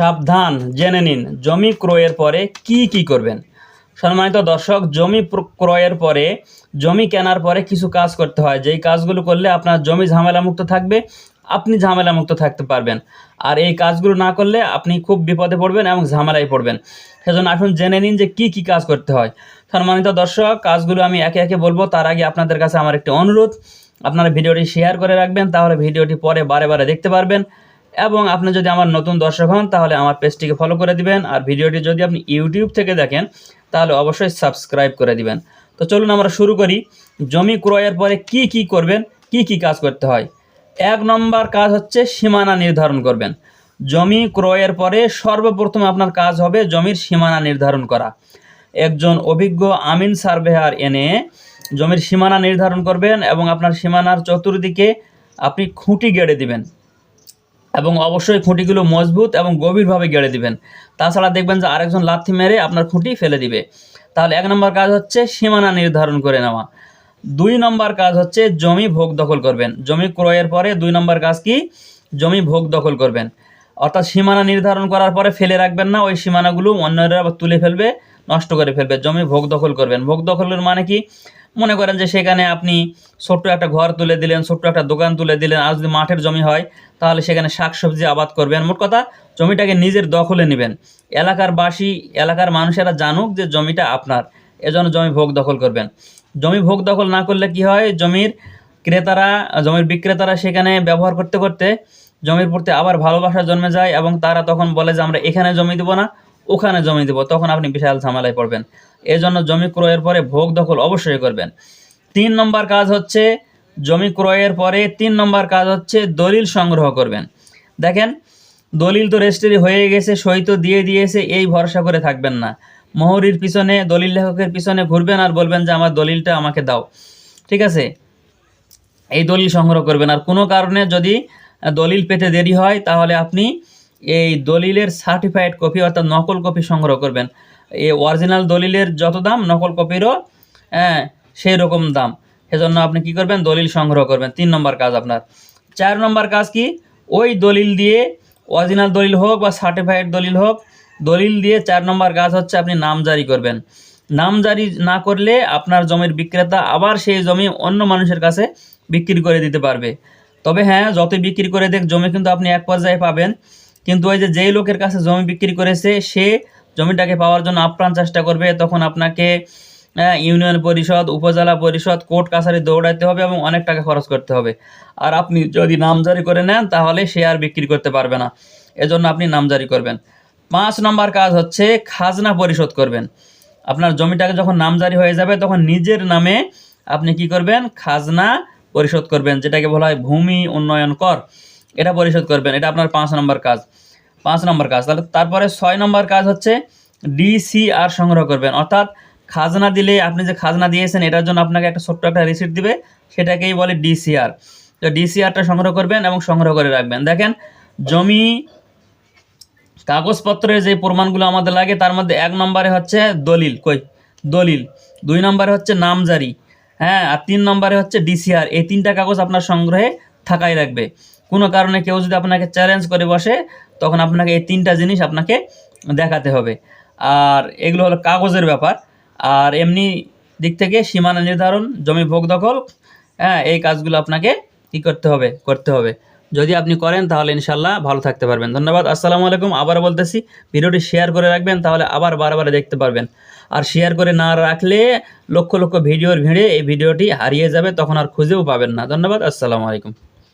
সাবধান, জেনে নিন জমি ক্রয়ের পরে কি কি করবেন। সম্মানিত দর্শক, জমি ক্রয়ের পরে, জমি কেনার পরে কিছু কাজ করতে হয়। যেই কাজগুলো করলে আপনার জমি ঝামেলামুক্ত থাকবে, আপনি ঝামেলামুক্ত থাকতে পারবেন। আর এই কাজগুলো না করলে আপনি খুব বিপদে পড়বেন এবং ঝামেলায় পড়বেন। সেজন্য আসুন জেনে নিন যে কি কি কাজ করতে হয়। সম্মানিত দর্শক, কাজগুলো আমি একে একে বলব। তার আগে আপনাদের কাছে আমার একটি অনুরোধ। আপনারা ভিডিওটি শেয়ার করে রাখবেন, তাহলে ভিডিওটি পরে বারে বারে দেখতে পারবেন। এবং আপনি যদি আমার নতুন দর্শক হন, তাহলে আমার পেজটিকে ফলো করে দিবেন। আর ভিডিওটি যদি আপনি ইউটিউব থেকে দেখেন, তাহলে অবশ্যই সাবস্ক্রাইব করে দিবেন। তো চলুন আমরা শুরু করি। জমি ক্রয়ের পরে কি কি করবেন, কি কি কাজ করতে হয়? এক নম্বর কাজ হচ্ছে সীমানা নির্ধারণ করবেন। জমি ক্রয়ের পরে সর্বপ্রথম আপনার কাজ হবে জমির সীমানা নির্ধারণ করা। একজন অভিজ্ঞ আমিন সার্ভেয়ার এনে জমির সীমানা নির্ধারণ করবেন এবং আপনার সীমানার চতুর্দিকে আপনি খুঁটি গেড়ে দিবেন। এবং অবশ্যই খুঁটিগুলো মজবুত এবং গভীরভাবে গেড়ে দিবেন। তাছাড়া দেখবেন যে আরেকজন লাথি মেরে আপনার খুঁটি ফেলে দিবে। তাহলে এক নম্বর কাজ হচ্ছে সীমানা নির্ধারণ করে নেওয়া। দুই নম্বর কাজ হচ্ছে জমি ভোগ দখল করবেন। জমি ক্রয়ের পরে দুই নম্বর কাজ কি? জমি ভোগ দখল করবেন। অর্থাৎ সীমানা নির্ধারণ করার পরে ফেলে রাখবেন না, ওই সীমানাগুলো অন্যরা আবার তুলে ফেলবে, নষ্ট করে ফেলবে, জমি ভোগ দখল করবেন। ভোগ দখলের মানে কি? মনে করেন যে সেখানে আপনি ছোট্ট একটা ঘর তুলে দিলেন, ছোট্ট একটা দোকান তুলে দিলেন আর যদি মাঠের জমি হয়, তাহলে সেখানে শাকসবজি আবাদ করবেন। মোট কথা, জমিটাকে নিজের দখলে নেবেন। এলাকার বাসী, এলাকার মানুষেরা জানুক যে জমিটা আপনার, এজন্য জমি ভোগ দখল করবেন। জমি ভোগ দখল না করলে কি হয়? জমির ক্রেতারা, জমির বিক্রেতারা সেখানে ব্যবহার করতে করতে জমির প্রতি আবার ভালোবাসা জন্মে যায় এবং তারা তখন বলে যে, আমরা এখানে জমি দেবো না, ওখানে জমি দেবো। তখন আপনি বিশাল ঝামেলায় পড়বেন। এই জন্য জমি ক্রয়ের পরে ভোগ দখল অবশ্যই করবেন। তিন নম্বর কাজ হচ্ছে, জমি ক্রয়ের পরে তিন নম্বর কাজ হচ্ছে দলিল সংগ্রহ করবেন। দেখেন, দলিল তো রেজিস্ট্রি হয়ে গেছে, সই তো দিয়ে দিয়েছে, এই ভরসা করে থাকবেন না। মোহরির পিছনে, দলিল লেখকের পিছনে ঘুরবেন আর বলবেন যে, আমার দলিলটা আমাকে দাও। ঠিক আছে? এই দলিল সংগ্রহ করবেন। আর কোনো কারণে যদি দলিল পেতে দেরি হয়, তাহলে আপনি এই দলিলের সার্টিফাইড কপি অর্থাৎ নকল কপি সংগ্রহ করবেন। এই অরিজিনাল দলিলের যত দাম, নকল কপিরও হ্যাঁ সেই রকম দাম। সেজন্য আপনি কি করবেন? দলিল সংগ্রহ করবেন। তিন নম্বর কাজ আপনার। চার নম্বর কাজ কি? ওই দলিল দিয়ে অরিজিনাল দলিল হোক বা সার্টিফাইড দলিল হোক, দলিল দিয়ে চার নম্বর কাজ হচ্ছে আপনি নাম জারি করবেন। নাম জারি না করলে আপনার জমির বিক্রেতা আবার সেই জমি অন্য মানুষের কাছে বিক্রি করে দিতে পারবে। তবে হ্যাঁ যতই বিক্রি করে দেখ জমি কিন্তু আপনি এক পর্যায়ে পাবেন। কিন্তু ওই যে যেই লোকের কাছে জমি বিক্রি করেছে সে জমিটাকে পাওয়ার জন্য আপ্রাণ চেষ্টা করবে। তখন আপনাকে আহ, ইউনিয়ন পরিষদ উপজেলা পরিষদ কোর্ট কাছারি দৌড়াইতে হবে এবং অনেক টাকা খরচ করতে হবে। আর আপনি যদি নামজারি করে নেন তাহলে সে আর বিক্রি করতে পারবে না। এজন্য আপনি নামজারি করবেন। পাঁচ নম্বর কাজ হচ্ছে খাজনা পরিশোধ করবেন। আপনার জমিটাকে যখন নামজারি হয়ে যাবে তখন নিজের নামে আপনি কি করবেন? খাজনা পরিশোধ করবেন, যেটাকে বলা হয় ভূমি উন্নয়ন কর। এটা পরিশোধ করবেন, এটা আপনার পাঁচ নম্বর কাজ। পাঁচ নম্বর কাজ, তাহলে তারপরে ছয় নম্বর কাজ হচ্ছে ডিসিআর সংগ্রহ করবেন। অর্থাৎ খাজনা দিলে, আপনি যে খাজনা দিয়েছেন, এটার জন্য আপনাকে একটা ছোট্ট একটা রিসিপ্ট দিবে, সেটাকেই বলে ডিসিআর। তো ডিসিআরটা সংগ্রহ করবেন এবং সংগ্রহ করে রাখবেন। দেখেন, জমি কাগজপত্রের যে প্রমাণগুলো আমাদের লাগে, তার মধ্যে এক নম্বরে হচ্ছে দলিল। কই? দলিল। দুই নম্বরে হচ্ছে নামজারি। হ্যাঁ আর তিন নম্বরে হচ্ছে ডিসিআর এই তিনটা কাগজ আপনার সংগ্রহে থাকাই রাখবে কোনো কারণে কেউ যদি আপনাকে চ্যালেঞ্জ করে বসে, তখন আপনাকে এই তিনটা জিনিস আপনাকে দেখাতে হবে। আর এগুলো হলো কাগজের ব্যাপার। আর এমনি দিক থেকে সীমানা নির্ধারণ, জমি ভোগ দখল হ্যাঁ এই কাজগুলো আপনাকে কী করতে হবে করতে হবে। যদি আপনি করেন, তাহলে ইনশাল্লাহ ভালো থাকতে পারবেন। ধন্যবাদ, আসসালামু আলাইকুম। আবার বলতেছি, ভিডিওটি শেয়ার করে রাখবেন, তাহলে আবার বারবার দেখতে পারবেন। আর শেয়ার করে না রাখলে লক্ষ লক্ষ ভিডিওর ভিড়ে এই ভিডিওটি হারিয়ে যাবে, তখন আর খুঁজেও পাবেন না। ধন্যবাদ, আসসালামু আলাইকুম।